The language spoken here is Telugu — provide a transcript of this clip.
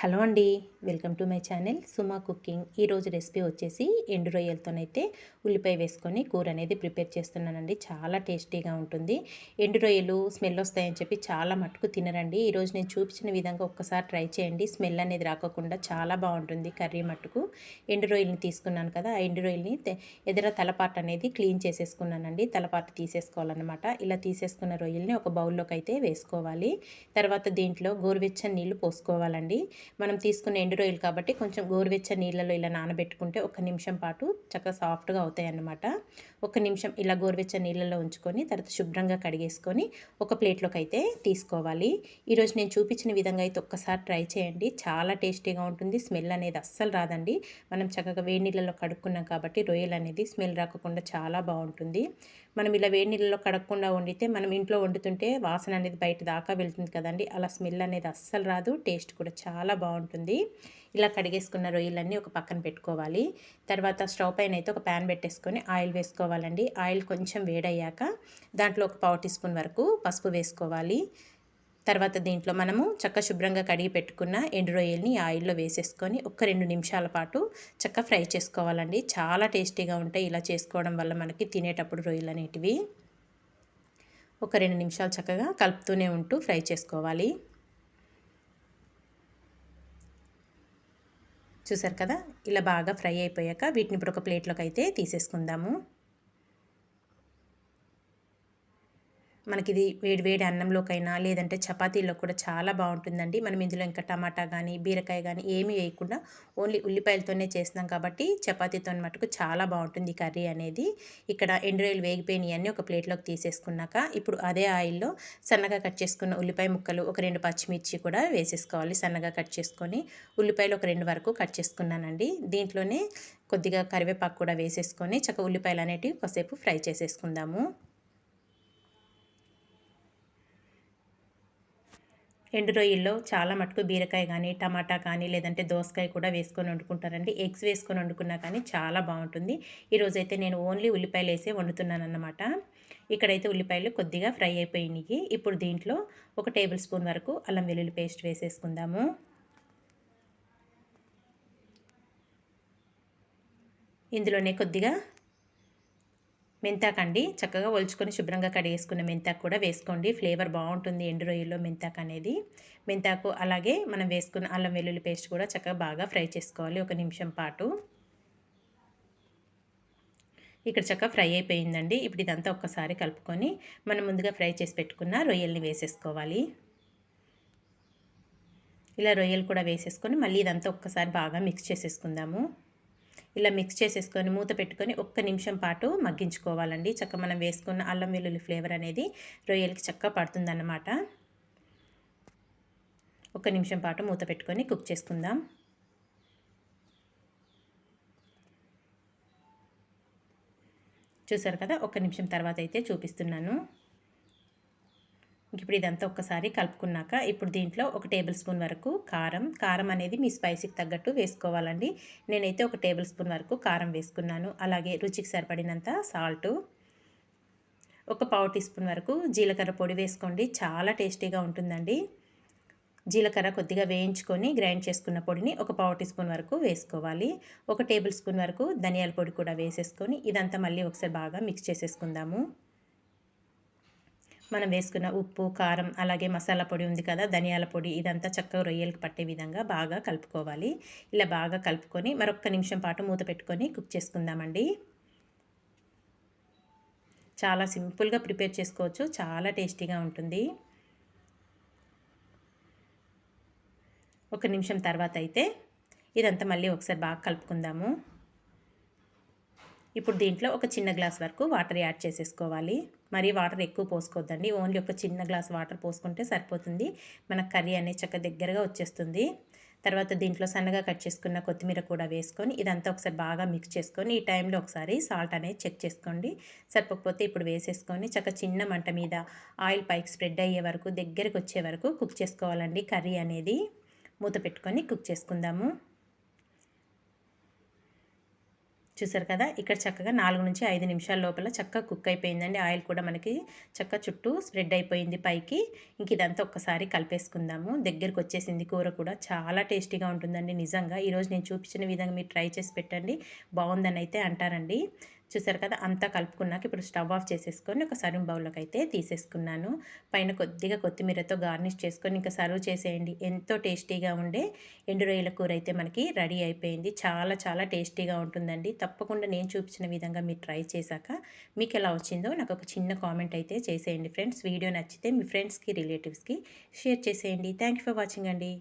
హలో అండి. Welcome to my channel Suma cooking. ఈరోజు రెసిపీ వచ్చేసి ఎండు రొయ్యలతోనైతే ఉల్లిపాయ వేసుకొని కూర అనేది ప్రిపేర్ చేస్తున్నానండి. చాలా టేస్టీగా ఉంటుంది. ఎండు రొయ్యలు స్మెల్ వస్తాయని చెప్పి చాలా మట్టుకు తినరండి. ఈరోజు నేను చూపించిన విధంగా ఒక్కసారి ట్రై చేయండి. స్మెల్ అనేది రాకోకుండా చాలా బాగుంటుంది కర్రీ మట్టుకు ఎండు రొయ్యల్ని తీసుకున్నాను కదా ఆ ఎండు రొయ్యల్ని ఎదుర తలపాట అనేది క్లీన్ చేసేసుకున్నానండి. తలపాట తీసేసుకోవాలన్నమాట. ఇలా తీసేసుకున్న రొయ్యల్ని ఒక బౌల్లోకి అయితే వేసుకోవాలి. తర్వాత దీంట్లో గోరువెచ్చని నీళ్ళు పోసుకోవాలండి. మనం తీసుకున్న ఎండు రొయ్యలు కాబట్టి కొంచెం గోరువెచ్చ నీళ్ళలో ఇలా నానబెట్టుకుంటే ఒక నిమిషం పాటు చక్కగా సాఫ్ట్గా అవుతాయి అన్నమాట ఒక నిమిషం ఇలా గోరువెచ్చ నీళ్ళలో ఉంచుకొని తర్వాత శుభ్రంగా కడిగేసుకొని ఒక ప్లేట్లోకి అయితే తీసుకోవాలి ఈరోజు నేను చూపించిన విధంగా అయితే ఒక్కసారి ట్రై చేయండి. చాలా టేస్టీగా ఉంటుంది. స్మెల్ అనేది అస్సలు రాదండి. మనం చక్కగా వేడి నీళ్ళలో కడుక్కున్నాం కాబట్టి రొయ్యలు అనేది స్మెల్ రాకుండా చాలా బాగుంటుంది. మనం ఇలా వేడి నీళ్ళలో కడగకుండా వండితే మనం ఇంట్లో వండుతుంటే వాసన అనేది బయట దాకా వెళ్తుంది కదండి. అలా స్మెల్ అనేది అస్సలు రాదు. టేస్ట్ కూడా చాలా బాగుంటుంది. ఇలా కడిగేసుకున్న రొయ్యలన్నీ ఒక పక్కన పెట్టుకోవాలి. తర్వాత స్టవ్ పైన అయితే ఒక ప్యాన్ పెట్టేసుకొని ఆయిల్ వేసుకోవాలండి. ఆయిల్ కొంచెం వేడయ్యాక దాంట్లో ఒక పావు టీ స్పూన్ వరకు పసుపు వేసుకోవాలి. తర్వాత దీంట్లో మనము చక్క శుభ్రంగా కడిగి పెట్టుకున్న ఎండు రొయ్యల్ని ఆయిల్లో వేసేసుకొని ఒక రెండు నిమిషాల పాటు చక్క ఫ్రై చేసుకోవాలండి. చాలా టేస్టీగా ఉంటాయి ఇలా చేసుకోవడం వల్ల మనకి తినేటప్పుడు రొయ్యలు అనేటివి. ఒక రెండు నిమిషాలు చక్కగా కలుపుతూనే ఉంటూ ఫ్రై చేసుకోవాలి. చూసారు కదా? ఇలా బాగా ఫ్రై అయిపోయాక వీటిని ఇప్పుడు ఒక ప్లేట్లోకి అయితే తీసేసుకుందాము. మనకి ఇది వేడి వేడి అన్నంలోకైనా లేదంటే చపాతీలో కూడా చాలా బాగుంటుందండి. మనం ఇందులో ఇంకా టమాటా కానీ బీరకాయ కానీ ఏమీ వేయకుండా ఓన్లీ ఉల్లిపాయలతోనే చేస్తున్నాం కాబట్టి చపాతీతో మటుకు చాలా బాగుంటుంది కర్రీ అనేది. ఇక్కడ ఎండురాయిలు వేగిపోయినాయి అన్నీ ఒక ప్లేట్లోకి తీసేసుకున్నాక ఇప్పుడు అదే ఆయిల్లో సన్నగా కట్ చేసుకున్న ఉల్లిపాయ ముక్కలు ఒక రెండు పచ్చిమిర్చి కూడా వేసేసుకోవాలి సన్నగా కట్ చేసుకొని. ఉల్లిపాయలు ఒక రెండు వరకు కట్ చేసుకున్నానండి. దీంట్లోనే కొద్దిగా కరివేపాకు కూడా వేసేసుకొని చక్క ఉల్లిపాయలు అనేటివి కాసేపు ఫ్రై చేసేసుకుందాము. ఎండు రొయ్యల్లో చాలా మటుకు బీరకాయ కానీ టమాటా కానీ లేదంటే దోసకాయ కూడా వేసుకొని వండుకుంటారండి. ఎగ్స్ వేసుకొని వండుకున్నా కానీ చాలా బాగుంటుంది. ఈరోజైతే నేను ఓన్లీ ఉల్లిపాయలు వేసే వండుతున్నాను అన్నమాట ఇక్కడైతే ఉల్లిపాయలు కొద్దిగా ఫ్రై అయిపోయినాయి. ఇప్పుడు దీంట్లో ఒక టేబుల్ స్పూన్ వరకు అల్లం వెల్లుల్లి పేస్ట్ వేసేసుకుందాము. ఇందులోనే కొద్దిగా మెంతాకండి చక్కగా ఒలుచుకొని శుభ్రంగా కడిగేసుకున్న మెంతాకు కూడా వేసుకోండి. ఫ్లేవర్ బాగుంటుంది ఎండు రొయ్యల్లో మెంతాకు అనేది. మెంతాకు అలాగే మనం వేసుకున్న అల్లం వెల్లుల్లి పేస్ట్ కూడా చక్కగా బాగా ఫ్రై చేసుకోవాలి ఒక నిమిషం పాటు. ఇక్కడ చక్కగా ఫ్రై అయిపోయిందండి. ఇప్పుడు ఇదంతా ఒక్కసారి కలుపుకొని మనం ముందుగా ఫ్రై చేసి పెట్టుకున్న రొయ్యల్ని వేసేసుకోవాలి. ఇలా రొయ్యలు కూడా వేసేసుకొని మళ్ళీ ఇదంతా ఒక్కసారి బాగా మిక్స్ చేసేసుకుందాము. ఇలా మిక్స్ చేసేసుకొని మూత పెట్టుకొని ఒక్క నిమిషం పాటు మగ్గించుకోవాలండి. చక్క మనం వేసుకున్న అల్లం వెల్లుల్లి ఫ్లేవర్ అనేది రొయ్యలకి చక్క పడుతుందన్నమాట. ఒక్క నిమిషం పాటు మూత పెట్టుకొని కుక్ చేసుకుందాం. చూసారు కదా? ఒక్క నిమిషం తర్వాత అయితే చూపిస్తున్నాను. ఇప్పుడు ఇదంతా ఒక్కసారి కలుపుకున్నాక ఇప్పుడు దీంట్లో ఒక టేబుల్ స్పూన్ వరకు కారం. కారం అనేది మీ స్పైసీకి తగ్గట్టు వేసుకోవాలండి. నేనైతే ఒక టేబుల్ స్పూన్ వరకు కారం వేసుకున్నాను. అలాగే రుచికి సరిపడినంత సాల్టు. ఒక పావు టీ స్పూన్ వరకు జీలకర్ర పొడి వేసుకోండి. చాలా టేస్టీగా ఉంటుందండి. జీలకర్ర కొద్దిగా వేయించుకొని గ్రైండ్ చేసుకున్న పొడిని ఒక పావు టీ స్పూన్ వరకు వేసుకోవాలి. ఒక టేబుల్ స్పూన్ వరకు ధనియాల పొడి కూడా వేసేసుకొని ఇదంతా మళ్ళీ ఒకసారి బాగా మిక్స్ చేసేసుకుందాము. మనం వేసుకున్న ఉప్పు కారం అలాగే మసాలా పొడి ఉంది కదా ధనియాల పొడి ఇదంతా చక్కగా రొయ్యలకు పట్టే విధంగా బాగా కలుపుకోవాలి. ఇలా బాగా కలుపుకొని మరొక నిమిషం పాటు మూత పెట్టుకొని కుక్ చేసుకుందామండి. చాలా సింపుల్గా ప్రిపేర్ చేసుకోవచ్చు. చాలా టేస్టీగా ఉంటుంది. ఒక నిమిషం తర్వాత అయితే ఇదంతా మళ్ళీ ఒకసారి బాగా కలుపుకుందాము. ఇప్పుడు దీంట్లో ఒక చిన్న గ్లాస్ వరకు వాటర్ యాడ్ చేసేసుకోవాలి. మరి వాటర్ ఎక్కువ పోసుకోవద్దండి ఓన్లీ ఒక చిన్న గ్లాస్ వాటర్ పోసుకుంటే సరిపోతుంది. మన కర్రీ అనేది చక్క దగ్గరగా వచ్చేస్తుంది. తర్వాత దీంట్లో సన్నగా కట్ చేసుకున్న కొత్తిమీర కూడా వేసుకొని ఇదంతా ఒకసారి బాగా మిక్స్ చేసుకొని ఈ టైంలో ఒకసారి సాల్ట్ అనేది చెక్ చేసుకోండి. సరిపోకపోతే ఇప్పుడు వేసేసుకొని చక్క చిన్న మంట మీద ఆయిల్ పైకి స్ప్రెడ్ అయ్యే వరకు దగ్గరికి వచ్చే వరకు కుక్ చేసుకోవాలండి కర్రీ అనేది. మూత పెట్టుకొని కుక్ చేసుకుందాము. చూసారు కదా? ఇక్కడ చక్కగా నాలుగు నుంచి ఐదు నిమిషాల లోపల చక్కగా కుక్ అయిపోయిందండి. ఆయిల్ కూడా మనకి చక్క చుట్టూ స్ప్రెడ్ అయిపోయింది పైకి. ఇంక ఇదంతా ఒక్కసారి కలిపేసుకుందాము. దగ్గరకు వచ్చేసింది కూర కూడా. చాలా టేస్టీగా ఉంటుందండి నిజంగా. ఈరోజు నేను చూపించిన విధంగా మీరు ట్రై చేసి పెట్టండి. బాగుందని అయితే అంటారండి. చూసారు కదా అంతా కలుపుకున్నాక ఇప్పుడు స్టవ్ ఆఫ్ చేసేసుకొని ఒక సర్వింగ్ బౌల్లోకి అయితే తీసేసుకున్నాను. పైన కొద్దిగా కొత్తిమీరతో గార్నిష్ చేసుకొని ఇంకా సర్వ్ చేసేయండి. ఎంతో టేస్టీగా ఉండే ఎండు రొయ్యల కూర అయితే మనకి రెడీ అయిపోయింది. చాలా చాలా టేస్టీగా ఉంటుందండి. తప్పకుండా నేను చూపించిన విధంగా మీరు ట్రై చేశాక మీకు ఎలా వచ్చిందో నాకు ఒక చిన్న కామెంట్ అయితే చేసేయండి ఫ్రెండ్స్. వీడియో నచ్చితే మీ ఫ్రెండ్స్కి రిలేటివ్స్కి షేర్ చేసేయండి. థ్యాంక్ ఫర్ వాచింగ్ అండి.